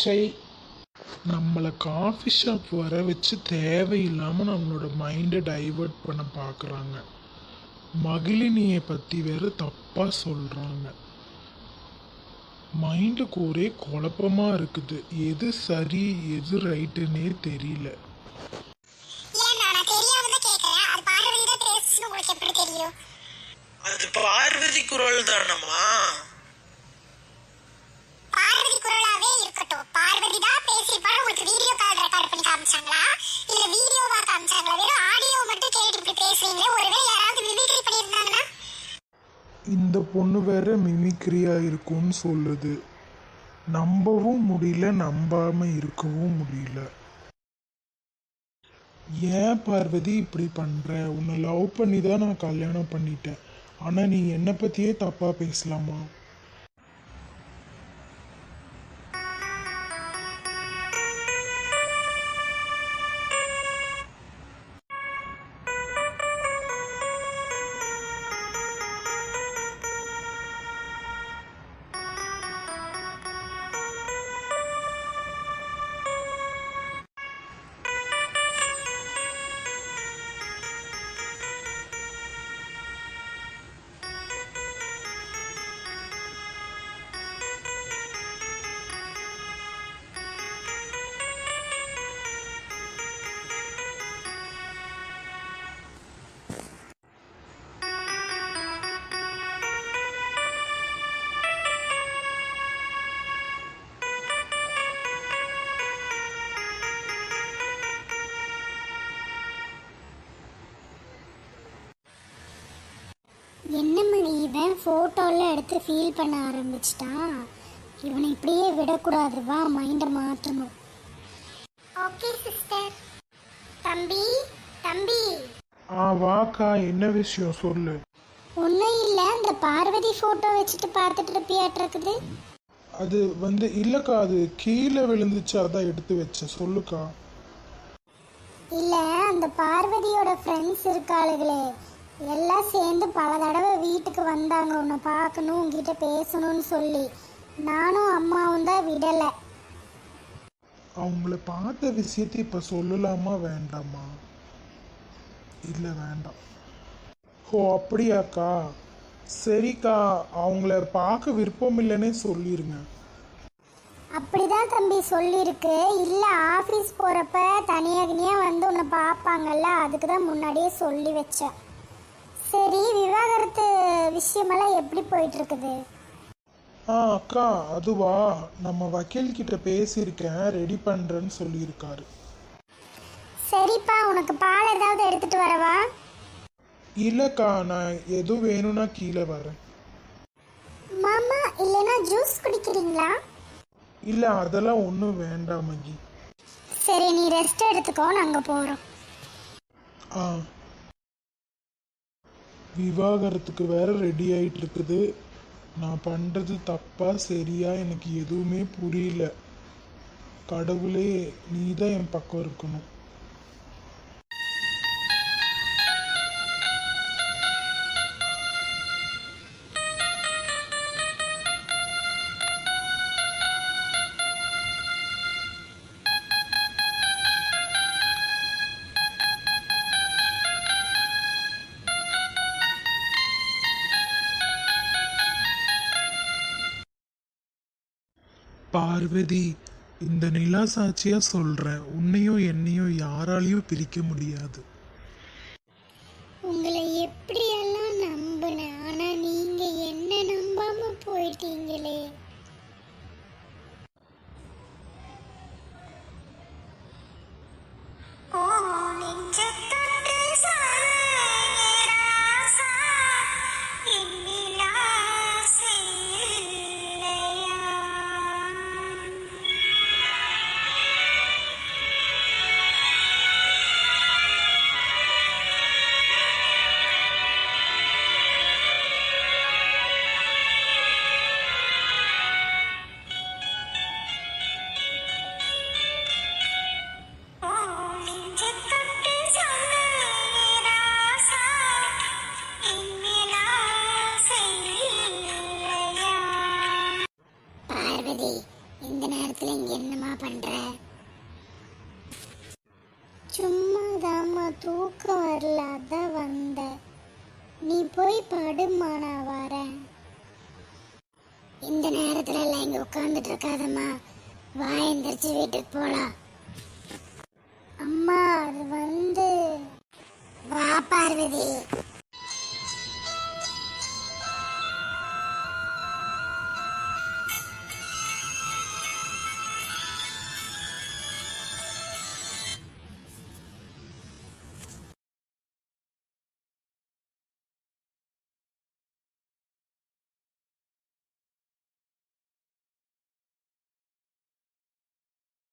சை. நம்மளை coffee shop வர வச்சு தேவையில்லாமல் நம்மளோட மைண்டை டைவர்ட் பண்ண பார்க்குறாங்க மகிழினியை பற்றி வேற தப்பாக சொல்கிறாங்க மைண்டுக்கு ஒரே குழப்பமாக இருக்குது. எது சரி எது ரைட்டுன்னே தெரியல. அது பார்வதி குரல் தானம்மா. இந்த பொண்ணு வேற மிமிக்ரியா இருக்கும்னு சொல்லுது. நம்பவும் முடியல நம்பாம இருக்கவும் முடியல. ஏன் பார்வதி இப்படி பண்ற? உன்னை லவ் பண்ணி தான் நான் கல்யாணம் பண்ணிட்டேன். ஆனா நீ என்னை பத்தியே தப்பா பேசலாமா? என்ன மணி? இவன் ஃபோட்டோலாம் எடுத்து ஃபீல் பண்ண ஆரம்பிச்சிட்டான் இவனை இப்படியே விடக்கூடாது. வா மைண்டை மாற்றணும். ஓகே சிஸ்டர் தம்பி தம்பி. ஆ வாக்கா என்ன விஷயம் சொல்லு. ஒன்றும் இல்லை. அந்த பார்வதி ஃபோட்டோ வச்சுட்டு பார்த்துட்டு இருப்பியாட்டிருக்குது அது வந்து இல்லக்கா அது கீழே விழுந்துச்சு அதான் எடுத்து வச்சேன். சொல்லுக்கா. இல்லை அந்த பார்வதியோட ஃப்ரெண்ட்ஸ் இருக்காளுகளே. எல்லாம் சேர்ந்து பல தடவை வீட்டுக்கு வந்தாங்க. உன்னை பார்க்கணும் உங்ககிட்ட பேசணும்னு சொல்லி. நானும் அம்மாவும் தான் விடலை. அவங்கள பார்த்த விஷயத்தை இப்போ சொல்லலாமா? வேண்டாமா? இல்லை வேண்டாம். ஓ அப்படியாக்கா? சரிக்கா அவங்கள பார்க்க விருப்பம் இல்லைன்னே சொல்லிருங்க. அப்படிதான் தம்பி சொல்லியிருக்கு. இல்லை ஆஃபீஸ் போகிறப்ப தனியாக தனியாக வந்து உன்னை பார்ப்பாங்கல்ல அதுக்கு தான் முன்னாடியே சொல்லி வச்சேன். சரி விவாகரத்து விஷயமெல்லாம் எப்படி போயிட்டு இருக்குது ஆ அக்கா அதுவா. நம்ம வக்கீல் கிட்ட பேசியிருக்கேன் ரெடி பண்ணுறேன்னு சொல்லியிருக்காரு. சரிப்பா உனக்கு பால் ஏதாவது எடுத்துட்டு வரவா? இல்லைக்கா நான் எதுவும் வேணும்னா கீழே வரேன். மாமா இல்லைன்னா ஜூஸ் குடிக்கிறீங்களா? இல்லை அதெல்லாம் ஒன்றும் வேண்டாம் மகி சரி நீ ரெஸ்ட் எடுத்துக்கோ நாங்கள் போகிறோம் ஆ. விவாகரத்துக்கு வேற ரெடி ஆயிட்டு இருக்குது நான் பண்ணுறது தப்பா சரியா எனக்கு எதுவுமே புரியல. கடவுளே நீ தான் என் பக்கம் இருக்கணும். பார்வதி இந்த நிலா சாட்சியா சொல்றேன் உன்னையும் என்னையும் யாராலையும் பிரிக்க முடியாது. உங்களை எப்படி சும்மாதாம்மா தூக்கம் வரல அதான் வந்தேன். நீ போய் படுமா நான் வரேன். இந்த நேரத்துல எல்லாம் இங்க உட்கார்ந்துட்டு இருக்காதம்மா. வா எந்திரிச்சு வீட்டுக்கு போலாம். அம்மா அது வந்து வா பார்வதி.